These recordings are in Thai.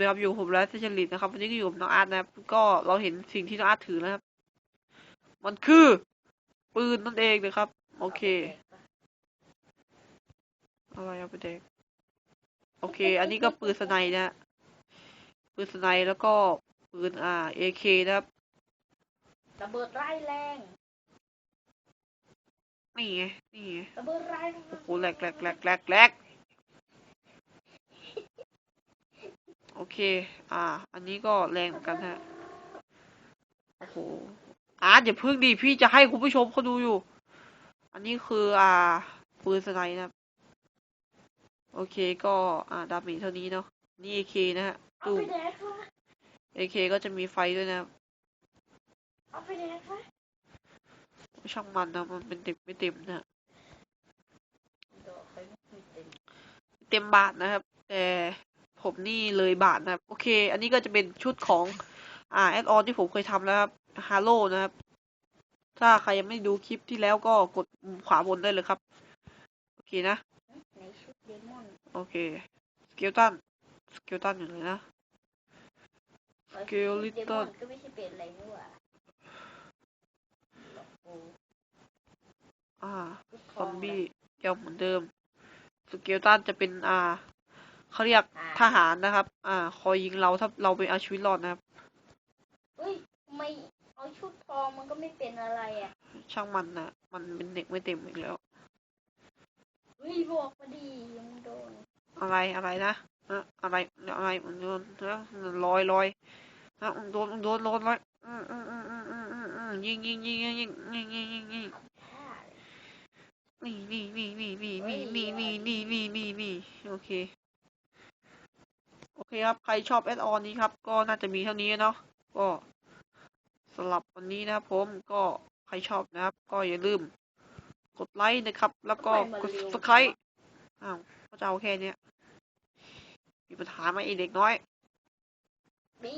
ด้วยครับอยู่กับผมแล้วเซชลิตนะครับวันนี้ก็อยู่กับน้องอาร์ตนะครับ ก็เราเห็นสิ่งที่น้องอาร์ตถือแล้วครับ มันคือ ปืนนั่นเองนะครับ โอเคอะไรเอาไปแดกโอเค อันนี้ก็ปืนสไนด์นะฮะปืนสไนด์แล้วก็ปืนอ่า AK นะครับระเบิดไร้แรงนี่ไงนี่ไงระเบิดไร้แรงโอ้โหแหลกแหลกแหลกแหลกแหลก โอเค อ่า อันนี้ก็แรงเหมือนกันฮะ โอ้โห อาร์ตอย่าพึ่งดีพี่จะให้คุณผู้ชมเขาดูอยู่ อันนี้คืออ่าปืนสไนด์นะครับ โอเคก็อ่าดาเมจเท่านี้เนาะ นี่ AK นะฮะเอาตู้ไปแดกวะ AK ก็จะมีไฟด้วยนะครับเอาไปแดกวะช่างมันนะมันเป็นเต็มไม่เต็มนะฮะดอกไปไม่เต็มเต็มบาทนะครับ แต่ ผมนี่เลยบาทนะครับโอเค อันนี้ก็จะเป็นชุดของอ่าแอดออนที่ผมเคยทำแล้วครับฮาโลนะครับ ถ้าใครยังไม่ดูคลิปที่แล้วก็กดมุมขวาบนได้เลยครับ โอเคนะในชุดเดมอนโอเคสเกลตันสเกลตันอยู่เลยนะ Skeleton เดมอนก็ไม่ใช่เป็นอะไรนี่หว่าโอ้อ่าลูกซทองมบี้นะยังเหมือนเดิม สเกลตันจะเป็นอ่า เขาเรียกทหารนะครับ อ่า คอยยิงเราถ้าเราไปเอาชีวิตรอดนะครับเฮ้ยทำไมเอาชุดทองมันก็ไม่เป็นอะไรอะ ช่างมันนะมันเป็นเด็กไม่เต็มอีกแล้วเฮ้ยบอกมาดียังโดน อะไรอะไรนะอะอะไรอะไรมันโดนนะลอยลอยนะมันโดนมันโดนโดนลอยอืมอืมอืมอืมอืมอืมอืมยิงยิงยิงยิงยิงยิงยิงยิงยิงฆ่าเลยนี่นี่นี่นี่นี่นี่นี่นี่นี่นี่นี่นี่โอเคโอ เคครับ ใครชอบแอดออนนี้ครับ ก็น่าจะมีเท่านี้เนาะ ก็สำหรับวันนี้นะครับผมก็ใครชอบนะครับ ก็อย่าลืมกดไลค์นะครับ แล้วก็กด subscribe อ้าวก็จะเอาแค่เนี้ยมีปัญหาไหมไอเด็กน้อยดี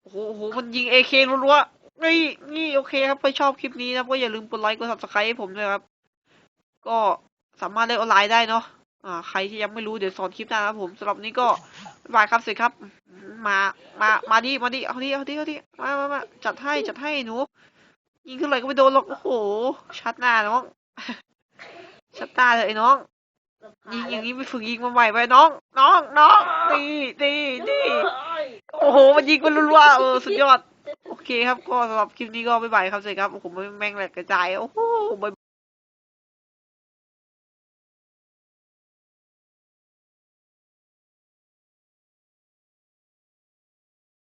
โอ้โหโอ้โห มันยิงเอเครัวๆนี่นี่โอเคครับ ใครชอบคลิปนี้นะก็อย่าลืมกดไลค์กด subscribe ให้ผมด้วยครับ ก็สามารถเล่นออนไลน์ได้เนาะ อ่าใครที่ยังไม่รู้เดี๋ยวสอนคลิปหน้านะครับผมสำหรับนี้ก็บายครับสวัสดีครับ มามามาดิมาดิเอาดิเอาดิเอาดิมามามาจัดให้จัดให้หนู ยิงขึ้นเลยก็ไม่โดนหรอกโอ้โหชัดหน้าน้องชัดตาเลยน้องยิงอย่างนี้ไปฝึกยิงมาใหม่ไปน้อง น้องน้องตีตีตีโอ้โห มันยิงมันรัวๆเออสุดยอด โอเคครับก็สำหรับคลิปนี้ก็บ๊ายบายครับสวัสดีครับโอ้โหแม่งแหลกกระจายโอ้โหบ๊าย